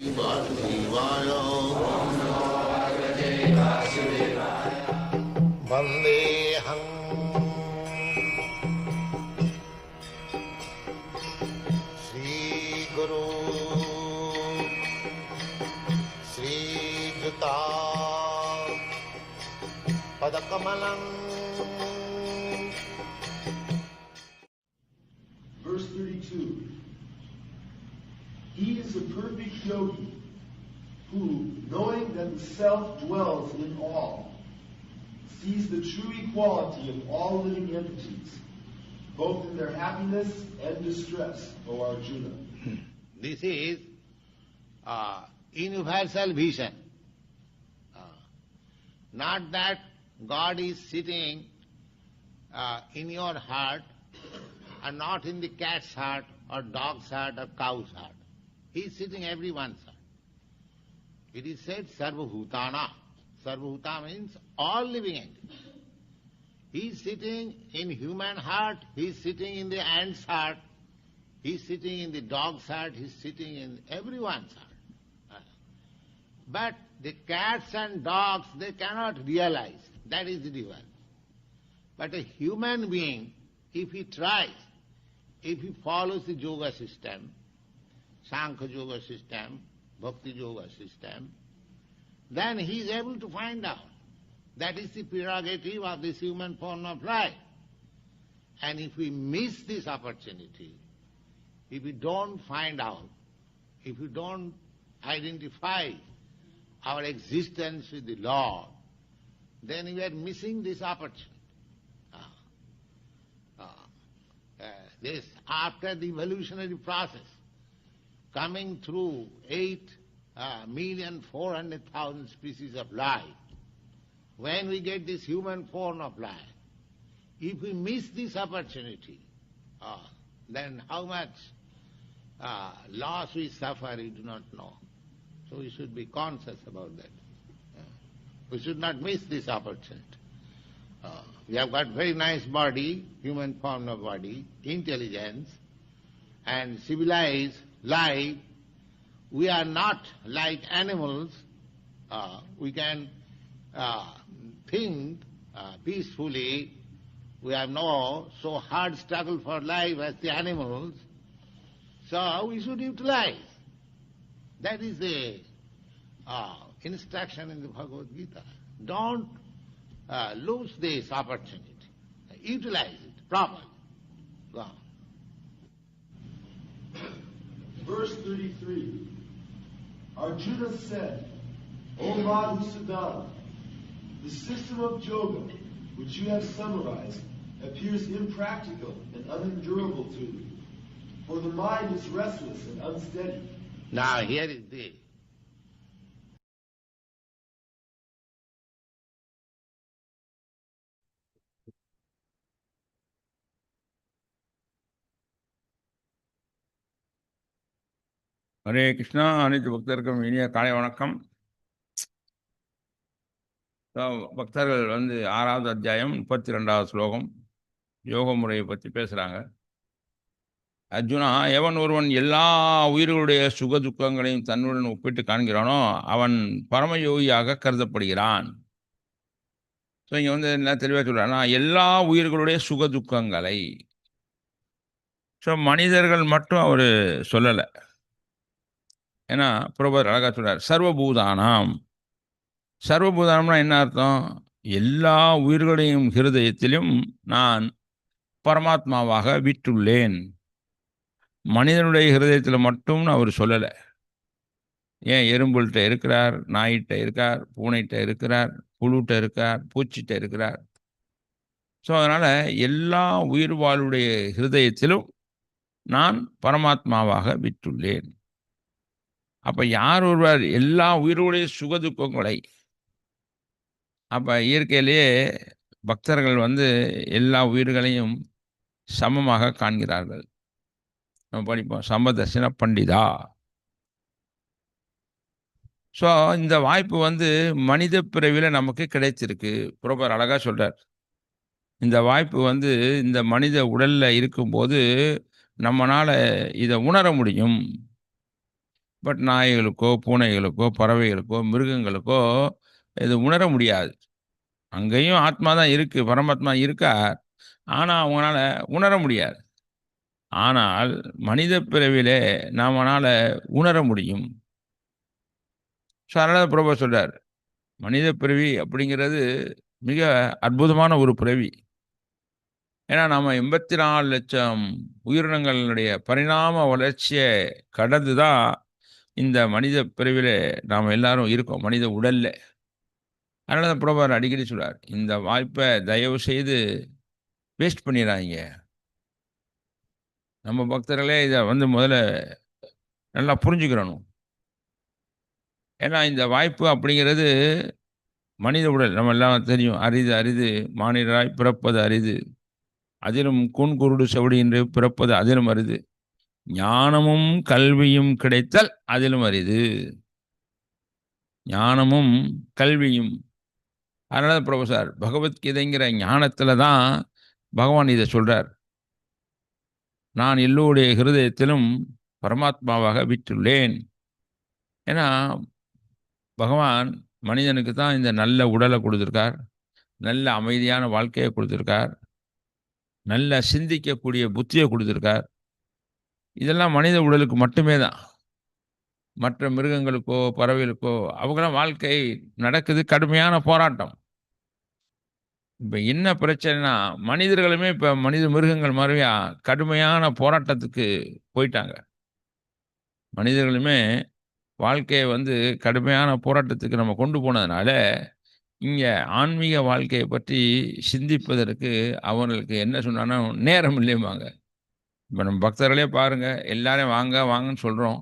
वासुदेवाय वन्देऽहम् श्रीगुरु श्रीयुता पदकमलम् yogi who, knowing that the self dwells in all, sees the true equality of all living entities, both in their happiness and distress, O Arjuna. This is uh, universal vision. Uh, not that God is sitting uh, in your heart and not in the cat's heart or dog's heart or cow's heart. He is sitting everyone's heart. It is said Sarvabhutana. Sarvabhuta means all living entities. He is sitting in human heart, he is sitting in the ant's heart, he is sitting in the dog's heart, he is sitting in everyone's heart. But the cats and dogs, they cannot realize. That is the difference. But a human being, if he tries, if he follows the yoga system, Sankhya yoga system, Bhakti yoga system, then he is able to find out. That is the prerogative of this human form of life. And if we miss this opportunity, if we don't find out, if we don't identify our existence with the Lord, then we are missing this opportunity. Ah. Uh, this, after the evolutionary process, coming through eight uh, million four hundred thousand species of life, when we get this human form of life, if we miss this opportunity, ah, then how much uh, loss we suffer, we do not know. So we should be conscious about that. Uh, we should not miss this opportunity. Uh, we have got very nice body, human form of body, intelligence, and civilized life. We are not like animals. Uh, we can uh, think uh, peacefully. We have no so hard struggle for life as the animals. So we should utilize. That is the uh, instruction in the Bhagavad Gita. Don't uh, lose this opportunity. Utilize it properly. Go Verse 33 Arjuna said, O Madhusudana, the system of yoga which you have summarized appears impractical and unendurable to me, for the mind is restless and unsteady. Now here is the Hare Krishna அனைத்து பக்தருக்கும் இனிய காலை வணக்கம். பக்தர்கள் வந்து ஆறாவது அத்தியாயம் முப்பத்தி ரெண்டாவது ஸ்லோகம் யோக முறையை பற்றி பேசுகிறாங்க அர்ஜுனா எவன் ஒருவன் எல்லா உயிர்களுடைய சுக துக்கங்களையும் தன்னுடன் ஒப்பிட்டு காண்கிறானோ அவன் பரமயோகியாக கருதப்படுகிறான். ஸோ இங்கே வந்து என்ன தெளிவாக சொல்கிறான்னா எல்லா உயிர்களுடைய சுக துக்கங்களை. ஸோ மனிதர்கள் மட்டும் அவர் சொல்லலை. ஏன்னா புரோபர் அழகா சொல்கிறார் சர்வபூதானாம். சர்வபூதானம்னா என்ன அர்த்தம்? எல்லா உயிர்களையும் ஹிருதயத்திலும் நான் பரமாத்மாவாக விட்டுள்ளேன். மனிதனுடைய ஹிருதயத்தில் மட்டும் அவர் சொல்லலை. ஏன்? எறும்புள்கிட்ட இருக்கிறார் நாயிட்ட இருக்கார் பூனைகிட்ட இருக்கிறார் புழுட்ட இருக்கார் பூச்சிட்ட இருக்கிறார். ஸோ அதனால் எல்லா உயிர் வாழுடைய ஹிருதயத்திலும் நான் பரமாத்மாவாக விட்டுள்ளேன். அப்ப யார் ஒருவர் எல்லா உயிருடைய சுகதுக்கங்களை அப்ப இயற்கையிலேயே பக்தர்கள் வந்து எல்லா உயிர்களையும் சமமாக காண்கிறார்கள். நம்ம படிப்போம் சமதர்சன பண்டிதா. ஸோ இந்த வாய்ப்பு வந்து மனித பிறவியில் நமக்கு கிடைச்சிருக்கு. புரோபர் அழகாக சொல்கிறார் இந்த வாய்ப்பு வந்து இந்த மனித உடலில் இருக்கும்போது நம்மளால் இதை உணர முடியும். பட் நாய்களுக்கோ பூனைகளுக்கோ பறவைகளுக்கோ மிருகங்களுக்கோ இது உணர முடியாது. அங்கேயும் ஆத்மா தான் இருக்குது பரமாத்மா இருக்கார். ஆனால் அவங்களால உணர முடியாது. ஆனால் மனித பிறவிலே நாமனால் உணர முடியும். ஸோ அதனால் பிரபா சொல்கிறார் மனித பிறவி அப்படிங்கிறது மிக அற்புதமான ஒரு பிறவி. ஏன்னா நம்ம எண்பத்தி நாலு லட்சம் உயிரினங்களுடைய பரிணாம வளர்ச்சியை கடந்து தான் இந்த மனித பிரிவில் நாம் எல்லாரும் இருக்கோம் மனித உடல்ல. அதனால தான் பிரபார் அடிக்கடி சொல்கிறார் இந்த வாய்ப்பை தயவு செய்து வேஸ்ட் பண்ணிடுறாங்க நம்ம பக்தர்களே இதை வந்து முதல்ல நல்லா புரிஞ்சுக்கிறணும். ஏன்னா இந்த வாய்ப்பு அப்படிங்கிறது மனித உடல் நம்ம எல்லாம் தெரியும் அரிது அரிது மாநிலராய் பிறப்பது அரிது. அதிலும் கூன் குருடு செவடி என்று பிறப்பது அதிலும் அரிது. ஞானமும் கல்வியும் கிடைத்தல் அதிலும் அரிது. ஞானமும் கல்வியும். அதனால ப்ரொஃபஸர் பகவத்கீதைங்கிற ஞானத்தில் தான் பகவான் இதை சொல்கிறார் நான் எல்லோருடைய ஹிருதயத்திலும் பரமாத்மாவாக விட்டுள்ளேன் ஏன்னா பகவான் மனிதனுக்கு தான் இந்த நல்ல உடலை கொடுத்துருக்கார். நல்ல அமைதியான வாழ்க்கையை கொடுத்துருக்கார். நல்ல சிந்திக்கக்கூடிய புத்தியை கொடுத்துருக்கார். இதெல்லாம் மனித உடலுக்கு மட்டுமே தான். மற்ற மிருகங்களுக்கோ பறவைகளுக்கோ அவங்களாம் வாழ்க்கை நடக்குது கடுமையான போராட்டம். இப்போ என்ன பிரச்சனைனா மனிதர்களுமே இப்போ மனித மிருகங்கள் மாதிரியா கடுமையான போராட்டத்துக்கு போயிட்டாங்க. மனிதர்களுமே வாழ்க்கையை வந்து கடுமையான போராட்டத்துக்கு நம்ம கொண்டு போனதுனால இங்கே ஆன்மீக வாழ்க்கையை பற்றி சிந்திப்பதற்கு அவங்களுக்கு என்ன சொன்னான்னா நேரம் இல்லைம்பாங்க. இப்போ நம்ம பக்தர்களே பாருங்கள் எல்லாரையும் வாங்க வாங்கன்னு சொல்கிறோம்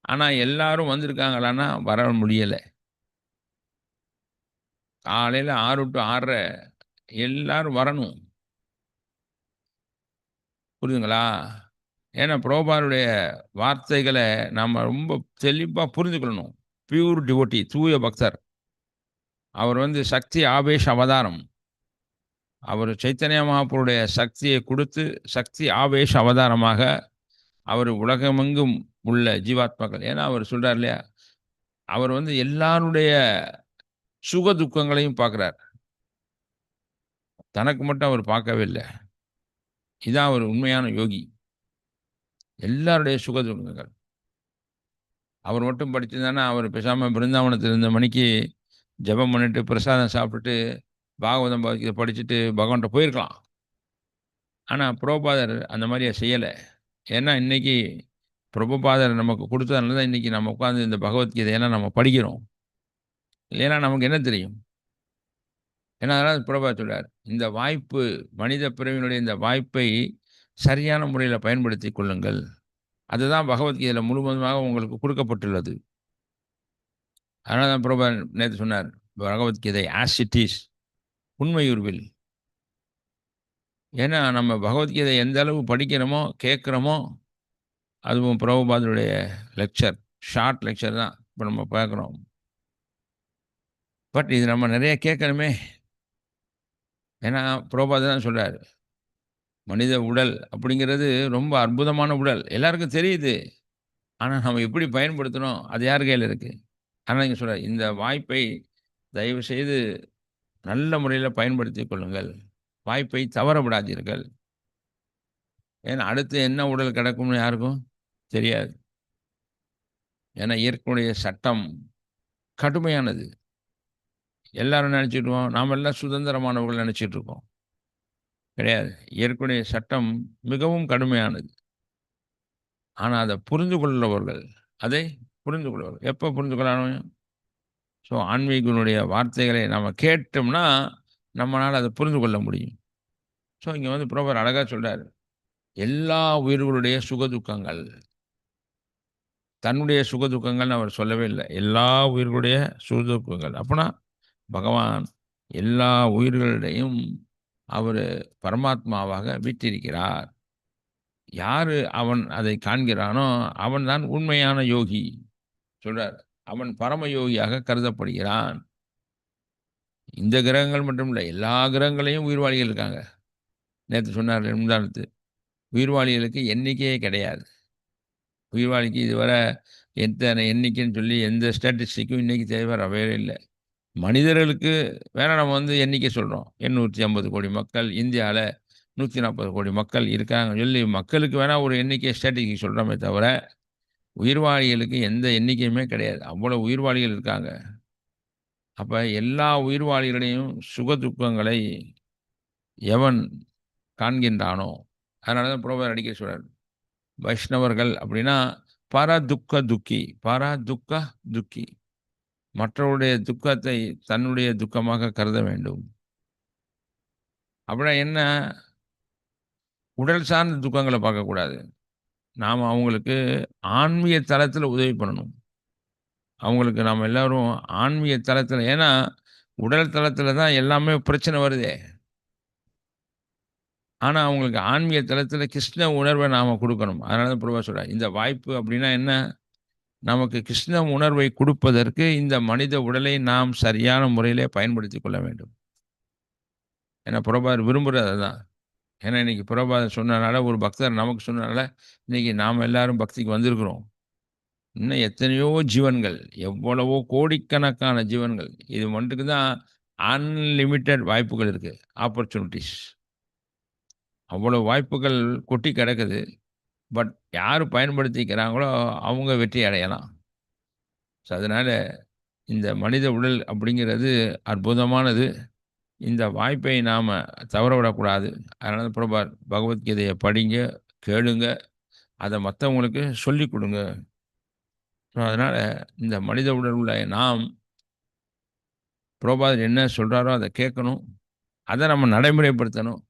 ஆனால் எல்லாரும் வந்திருக்காங்களான்னா வர முடியலை. காலையில் ஆறு டு ஆறரை எல்லாரும் வரணும். புரியுதுங்களா? ஏன்னா புரோபாருடைய வார்த்தைகளை நம்ம ரொம்ப தெளிவாக புரிஞ்சுக்கொள்ளணும் பியூர் டிவோட்டி தூய பக்தர். அவர் வந்து சக்தி ஆவேஷ அவதாரம். அவர் சைத்தன்ய மகாபுருடைய சக்தியை கொடுத்து சக்தி ஆவேஷ அவதாரமாக அவர் உலகமெங்கும் உள்ள ஜீவாத்மாக்கள். ஏன்னா அவர் சொல்கிறார் இல்லையா? அவர் வந்து எல்லாருடைய சுக துக்கங்களையும் பார்க்குறார். தனக்கு மட்டும் அவர் பார்க்கவே இல்லை. இதான் அவர் உண்மையான யோகி. எல்லாருடைய சுக துக்கங்கள். அவர் மட்டும் படிச்சிருந்தானா அவர் பேசாமல் பிருந்தாவனத்தில் இருந்த மணிக்கு ஜெபம் பண்ணிட்டு பிரசாதம் சாப்பிட்டுட்டு பாகவதம் இதை படிச்சுட்டு பகவான்கிட்ட போயிருக்கலாம். ஆனால் புரோபாதர் அந்த மாதிரியை செய்யலை. ஏன்னா இன்னைக்கு பிரபுபாதர் நமக்கு கொடுத்ததுனால தான் இன்றைக்கி நம்ம உட்காந்து இந்த பகவத்கீதையெல்லாம் நம்ம படிக்கிறோம். இல்லைன்னா நமக்கு என்ன தெரியும்? ஏன்னா அதனால் பிரபா சொல்கிறார் இந்த வாய்ப்பு மனித பிறவினுடைய இந்த வாய்ப்பை சரியான முறையில் பயன்படுத்தி கொள்ளுங்கள். அதுதான் பகவத்கீதையில் முழுவதுமாக உங்களுக்கு கொடுக்கப்பட்டுள்ளது. அதனால தான் பிரபா நேற்று சொன்னார் பகவத்கீதை ஆஸ் இட் இஸ் உண்மையுருவில். ஏன்னா நம்ம பகவத்கீதை எந்த அளவு படிக்கிறோமோ கேட்குறோமோ அதுவும் பிரபுபாதருடைய லெக்சர் ஷார்ட் லெக்சர் தான் இப்போ நம்ம பார்க்குறோம். பட் இது நம்ம நிறைய கேட்கணுமே. ஏன்னா பிரபுபாதர் தான் சொல்கிறார் மனித உடல் அப்படிங்கிறது ரொம்ப அற்புதமான உடல். எல்லாருக்கும் தெரியுது. ஆனால் நம்ம எப்படி பயன்படுத்தணும் அது யார் கையில் இருக்குது ஆனால் நீங்கள் சொல்கிறார் இந்த வாய்ப்பை தயவு செய்து நல்ல முறையில் பயன்படுத்தி கொள்ளுங்கள். வாய்ப்பை தவற விடாதீர்கள் ஏன்னா அடுத்து என்ன உடல் கிடக்கும்னு யாருக்கும் தெரியாது. ஏன்னா இயற்கையுடைய சட்டம் கடுமையானது. எல்லாரும் நினச்சிட்டுருவோம் நாம் எல்லாம் சுதந்திரமானவர்கள் நினச்சிட்டு இருக்கோம். கிடையாது. இயற்கையுடைய சட்டம் மிகவும் கடுமையானது. ஆனால் அதை புரிந்து கொள்ளவர்கள் அதை புரிந்து கொள்வார்கள். எப்போ புரிந்து கொள்ளணும்? ஸோ ஆன்மீகனுடைய வார்த்தைகளை நம்ம கேட்டோம்னா நம்மளால் அதை புரிந்து கொள்ள முடியும். ஸோ இங்கே வந்து புரோபர் அழகாக சொல்கிறார் எல்லா உயிர்களுடைய சுகதுக்கங்கள் தன்னுடைய சுகதுக்கங்கள்னு அவர் சொல்லவே இல்லை. எல்லா உயிர்களுடைய சுகதுக்கங்கள். அப்போனா பகவான் எல்லா உயிர்களிடையும் அவர் பரமாத்மாவாக விட்டிருக்கிறார் யார் அவன் அதை காண்கிறானோ அவன் தான் உண்மையான யோகி சொல்கிறார் அவன் பரமயோகியாக கருதப்படுகிறான். இந்த கிரகங்கள் மட்டும் இல்லை எல்லா கிரகங்களையும் உயிர்வாளிகள் இருக்காங்க. நேற்று சொன்னார் முந்தானத்து. உயிர்வாளிகளுக்கு எண்ணிக்கையே கிடையாது. உயிர்வாளிக்கு இதுவரை எத்தனை எண்ணிக்கைன்னு சொல்லி எந்த ஸ்டாட்டிஸ்டிக்கும் இன்றைக்கி தேவை வரவே இல்லை. மனிதர்களுக்கு வேணால் நம்ம வந்து எண்ணிக்கை சொல்கிறோம் எண்ணூற்றி ஐம்பது கோடி மக்கள் இந்தியாவில் நூற்றி நாற்பது கோடி மக்கள் இருக்காங்கன்னு சொல்லி மக்களுக்கு வேணால் ஒரு எண்ணிக்கை ஸ்டாட்டிஸ்டிக் சொல்கிறோமே தவிர உயிர்வாழிகளுக்கு எந்த எண்ணிக்கையுமே கிடையாது. அவ்வளோ உயிர்வாழிகள் இருக்காங்க. அப்போ எல்லா உயிர்வாழிகளையும் சுக துக்கங்களை எவன் காண்கின்றானோ அதனால தான் புரோபர் அடிக்க சொல்கிறார் வைஷ்ணவர்கள் அப்படின்னா பர துக்க துக்கி பர துக்க துக்கி மற்றவருடைய துக்கத்தை தன்னுடைய துக்கமாக கருத வேண்டும். அப்படின்னா என்ன? உடல் சார்ந்த துக்கங்களை பார்க்கக்கூடாது. நாம் அவங்களுக்கு ஆன்மீக தளத்தில் உதவி பண்ணணும். அவங்களுக்கு நாம் எல்லோரும் ஆன்மீக தளத்தில் ஏன்னா உடல் தளத்தில் தான் எல்லாமே பிரச்சனை வருதே. ஆனால் அவங்களுக்கு ஆன்மீக தளத்தில் கிருஷ்ண உணர்வை நாம் கொடுக்கணும். அதனால தான் பிரபா சொல்கிறார் இந்த வாய்ப்பு அப்படின்னா என்ன? நமக்கு கிருஷ்ண உணர்வை கொடுப்பதற்கு இந்த மனித உடலை நாம் சரியான முறையிலே பயன்படுத்தி கொள்ள வேண்டும். ஏன்னா புறபார் விரும்புகிறது அதுதான் ஏன்னா இன்னைக்கு புறபாதம் சொன்னனால ஒரு பக்தர் நமக்கு சொன்னனால இன்னைக்கு நாம் எல்லாரும் பக்திக்கு வந்திருக்கிறோம். இன்னும் எத்தனையோ ஜீவன்கள் எவ்வளவோ கோடிக்கணக்கான ஜீவன்கள் இது மட்டுக்கு தான் அன்லிமிட்டெட் வாய்ப்புகள் இருக்குது ஆப்பர்ச்சுனிட்டிஸ் அவ்வளோ வாய்ப்புகள் கொட்டி கிடக்குது. பட் யார் பயன்படுத்திக்கிறாங்களோ அவங்க வெற்றி அடையலாம். ஸோ அதனால் இந்த மனித உடல் அப்படிங்கிறது அற்புதமானது. இந்த வாய்ப்பை நாம் தவற விடக்கூடாது. பிரபார் பகவத்கீதையை படிங்க கேளுங்க. அதை மற்றவங்களுக்கு சொல்லி கொடுங்க. ஸோ அதனால் இந்த மனித உடல் உள்ள நாம் புரோபாதர் என்ன சொல்கிறாரோ அதை கேட்கணும். அதை நம்ம நடைமுறைப்படுத்தணும்.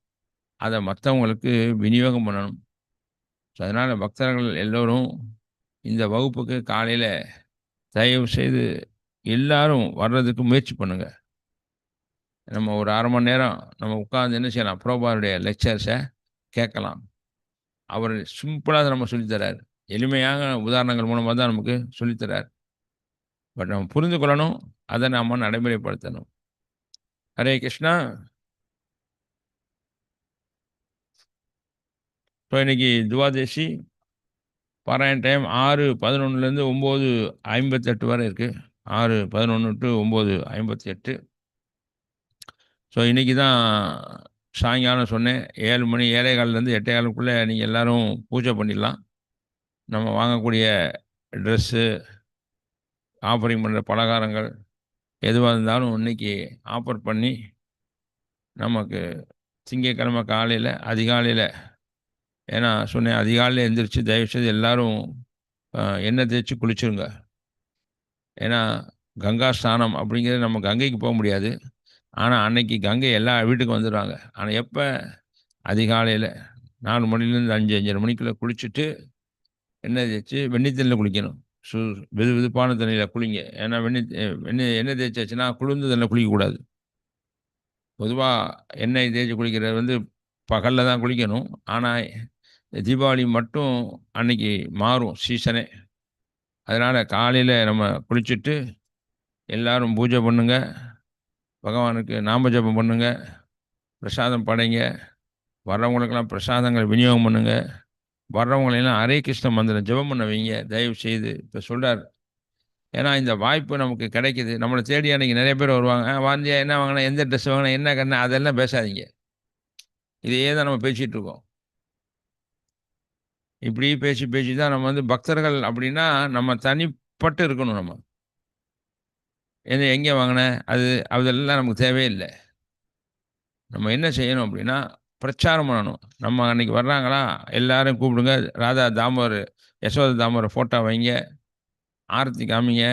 அதை மற்றவங்களுக்கு விநியோகம் பண்ணணும். ஸோ அதனால் பக்தர்கள் எல்லோரும் இந்த வகுப்புக்கு காலையில் தயவு செய்து எல்லாரும் வர்றதுக்கு முயற்சி பண்ணுங்கள் நம்ம ஒரு அரை மணி நேரம் நம்ம உட்காந்து என்ன செய்யலாம்? புரோபாருடைய லெக்சர்ஸை கேட்கலாம். அவர் சிம்பிளாக நம்ம சொல்லித்தரார் எளிமையாக உதாரணங்கள் மூலமாக தான் நமக்கு சொல்லித்தரார் பட் நம்ம புரிந்து கொள்ளணும். அதை நாம் நடைமுறைப்படுத்தணும். ஹரே கிருஷ்ணா. ஸோ இன்னைக்கு துவாதேசி பாராயண டைம் ஆறு பதினொன்றுலேருந்து ஒம்பது ஐம்பத்தெட்டு வரை இருக்குது ஆறு பதினொன்று டு ஒம்பது ஐம்பத்தி எட்டு ஸோ இன்றைக்கி தான் சாயங்காலம் சொன்னேன். ஏழு மணி ஏழே காலிலேருந்து எட்டே காலுக்குள்ளே நீங்கள் எல்லோரும் பூஜை பண்ணிடலாம். நம்ம வாங்கக்கூடிய ட்ரெஸ்ஸு ஆஃபரிங் பண்ணுற பலகாரங்கள் எதுவாக இருந்தாலும் இன்றைக்கி ஆஃபர் பண்ணி நமக்கு திங்கக்கிழமை காலையில் அதிகாலையில் ஏன்னா சொன்னேன் அதிகாலையில் எழுந்திரிச்சு தயவுசெய்து எல்லோரும் எண்ணெய் தேய்ச்சி குளிச்சுருங்க. ஏன்னா கங்கா ஸ்நானம் அப்படிங்கிறது நம்ம கங்கைக்கு போக முடியாது. ஆனால் அன்னைக்கு கங்கை எல்லா வீட்டுக்கும் வந்துடுவாங்க ஆனால் எப்போ? அதிகாலையில் நாலு மணிலேருந்து அஞ்சு அஞ்சரை மணிக்குள்ளே குளிச்சுட்டு எண்ணெய் தேய்ச்சி? வெண்ணி தண்ணியில் குளிக்கணும். சு வெது வெதுப்பான தண்ணியில் குளிங்க. ஏன்னா வெண்ணி வெண்ணி எண்ணெய் தேய்ச்சாச்சுன்னா குளிர்ந்த தண்ணியில் குளிக்கக்கூடாது. பொதுவாக எண்ணெய் தேய்ச்சி குளிக்கிறது வந்து பகலில் தான் குளிக்கணும். ஆனால் தீபாவளி மட்டும் அன்னைக்கு மாறும் சீசனே. அதனால் காலையில் நம்ம குளிச்சுட்டு எல்லோரும் பூஜை பண்ணுங்கள் பகவானுக்கு நாம ஜபம் பண்ணுங்க பிரசாதம் படைங்க வர்றவங்களுக்கெல்லாம் பிரசாதங்கள் விநியோகம் பண்ணுங்க. வர்றவங்களெல்லாம் ஹரே கிருஷ்ண மந்திரம் ஜெபம் பண்ண வைங்க தயவு செய்து. இப்போ சொல்கிறார் ஏன்னா இந்த வாய்ப்பு நமக்கு கிடைக்குது. நம்மளை தேடி அன்றைக்கி நிறைய பேர் வருவாங்க. வாந்தியா என்ன வாங்கினா? எந்த ட்ரெஸ் வாங்கினா? என்ன கண்ணா அதெல்லாம் பேசாதீங்க. இதையே தான் நம்ம பேசிகிட்டு இருக்கோம். இப்படி பேசி பேசி தான் நம்ம வந்து பக்தர்கள் அப்படின்னா நம்ம தனிப்பட்டு இருக்கணும் நம்ம. எது எங்கே வாங்கினேன் அது அதெல்லாம் நமக்கு தேவையில்லை. நம்ம என்ன செய்யணும் அப்படின்னா பிரச்சாரம் பண்ணணும். நம்ம அன்றைக்கி வர்றாங்களா? எல்லாரும் கூப்பிடுங்க. ராதா தாமோர் யசோத தாமோரை ஃபோட்டோ வைங்க. ஆரத்தி காமிங்க.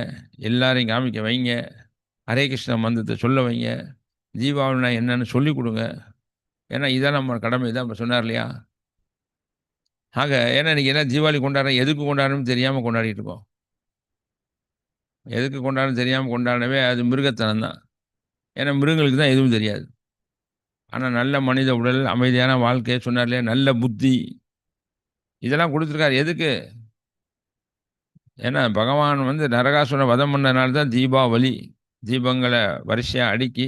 எல்லாரையும் காமிக்க வைங்க. ஹரே கிருஷ்ண மந்திரத்தை சொல்ல வைங்க. தீபாவளினா என்னன்னு சொல்லி கொடுங்க. ஏன்னா இதான் நம்ம கடமை. தான் இப்போ சொன்னார் இல்லையா? ஆக ஏன்னா இன்றைக்கி என்ன தீபாவளி கொண்டாடுறேன் எதுக்கு கொண்டாடணும்னு தெரியாமல் கொண்டாடிட்டு இருக்கோம். எதுக்கு கொண்டாடணும் தெரியாமல் கொண்டாடவே அது மிருகத்தனம் தான் ஏன்னா மிருகங்களுக்கு தான் எதுவும் தெரியாது. ஆனால் நல்ல மனித உடல் அமைதியான வாழ்க்கையை சொன்னார் இல்லையா நல்ல புத்தி. இதெல்லாம் கொடுத்துருக்காரு. எதுக்கு? ஏன்னா பகவான் வந்து நரகாசுர வதம் பண்ணனால தான் தீபாவளி தீபங்களை வரிசையாக அடுக்கி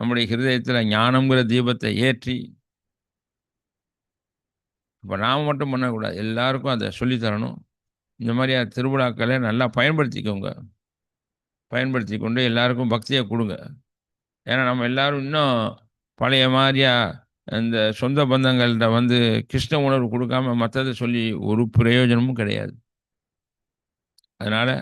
நம்முடைய ஹிருதயத்தில் ஞானங்கிற தீபத்தை ஏற்றி. இப்போ நாம் மட்டும் பண்ணக்கூடாது. எல்லாருக்கும் அதை சொல்லித்தரணும். இந்த மாதிரியான திருவிழாக்களை நல்லா பயன்படுத்திக்கோங்க. பயன்படுத்தி கொண்டு எல்லாருக்கும் பக்தியை கொடுங்க. ஏன்னா நம்ம எல்லாரும் இன்னும் பழைய மாதிரியா இந்த சொந்த பந்தங்கள்கிட்ட வந்து கிருஷ்ண உணர்வு கொடுக்காம மற்றதை சொல்லி ஒரு பிரயோஜனமும் கிடையாது. அதனால்